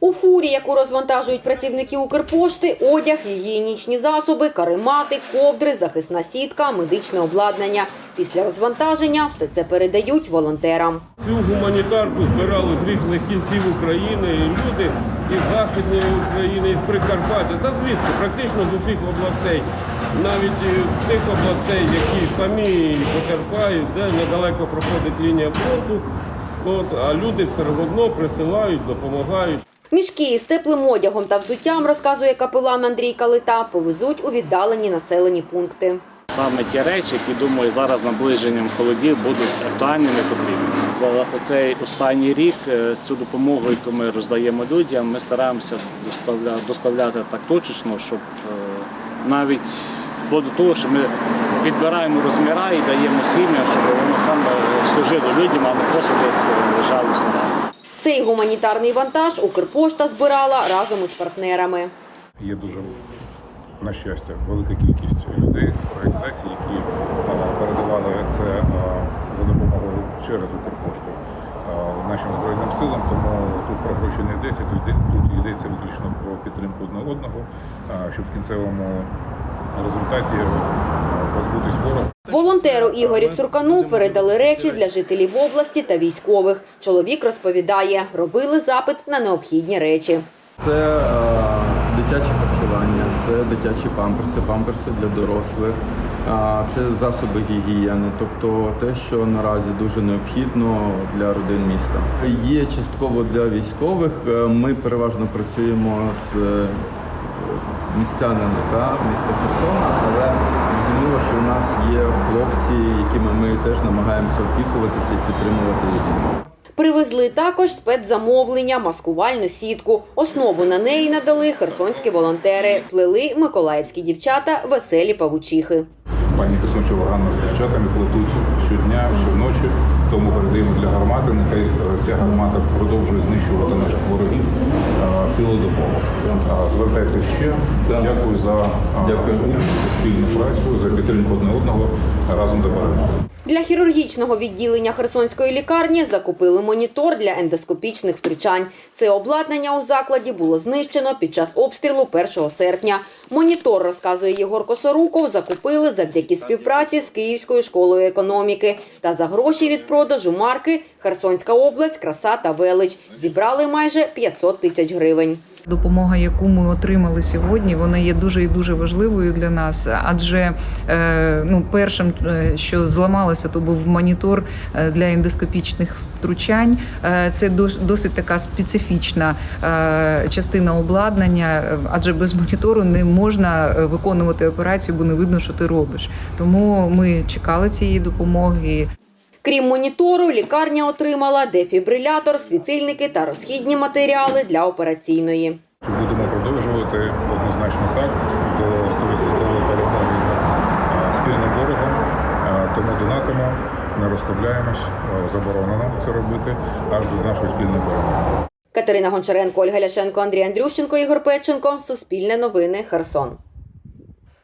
У фурі, яку розвантажують працівники Укрпошти, одяг, гігієнічні засоби, каремати, ковдри, захисна сітка, медичне обладнання. Після розвантаження все це передають волонтерам. Цю гуманітарку збирали з різних кінців України і люди із Західної України, із Прикарпаття, та звідси, практично з усіх областей. Навіть з тих областей, які самі потерпають, де недалеко проходить лінія фронту. От, а люди все одно присилають, допомагають. Мішки із теплим одягом та взуттям, розказує капелан Андрій Калита, повезуть у віддалені населені пункти. Саме ті речі, які думаю, зараз наближенням холодів будуть актуальними і потрібними. За цей останній рік е, цю допомогу, яку ми роздаємо людям, ми стараємося доставляти, доставляти так точечно, щоб е, навіть вплоть до того, що ми підбираємо розміри і даємо сім'я, щоб воно саме служило людям, а не просто десь е, лежало в. Цей гуманітарний вантаж Укрпошта збирала разом із партнерами. Є дуже, на щастя, велика кількість людей, організацій, які передавали це за допомогою через Укрпошту нашим Збройним силам. Тому тут про гроші не йдеться, тут йдеться виключно про підтримку одне одного, щоб в кінцевому результаті а, позбутись ворога. Волонтеру Ігорю Цуркану передали речі для жителів області та військових. Чоловік розповідає, робили запит на необхідні речі. Це е, дитяче харчування, це дитячі памперси, памперси для дорослих, е, це засоби гігієни, тобто те, що наразі дуже необхідно для родин міста. Є частково для військових. Е, Ми переважно працюємо з е, містянами та міста Херсона, але зрозуміло, що у нас є хлопці, якими ми теж намагаємося опікуватися і підтримувати їх. Привезли також спецзамовлення, маскувальну сітку. Основу на неї надали херсонські волонтери. Плели миколаївські дівчата веселі павучихи. Пані Херсончева Ганна з дівчатами плетуть щодня, щоночі. Тому передаємо для гармати. Нехай е, ця гармата продовжує знищувати наших ворогів е, цілодобово. Звертайтеся ще. Дякую за Дякую. спільну працю, за підтримку одне одного разом до перемоги. Для хірургічного відділення Херсонської лікарні закупили монітор для ендоскопічних втручань. Це обладнання у закладі було знищено під час обстрілу 1 серпня. Монітор, розказує Єгор Косоруков, закупили завдяки співпраці з Київською школою економіки. Та за гроші від продажу марки Херсонська область, краса та велич. Зібрали майже 500 тисяч гривень. Допомога, яку ми отримали сьогодні, вона є дуже і дуже важливою для нас. Адже е, ну, першим, е, що зламалося, то був монітор е, для ендоскопічних втручань. Це досить така специфічна частина обладнання, адже без монітору не можна виконувати операцію, бо не видно, що ти робиш. Тому ми чекали цієї допомоги. Крім монітору, лікарня отримала дефібрилятор, світильники та розхідні матеріали для операційної. Будемо продовжувати однозначно так до 100% перемоги над спільним ворогом. Тому донатимо, не розслабляємось, е, заборонено це робити аж до нашої спільної перемоги. Катерина Гончаренко, Ольга Ляшенко, Андрій Андрющенко, Ігор Печенко. Суспільне новини. Херсон.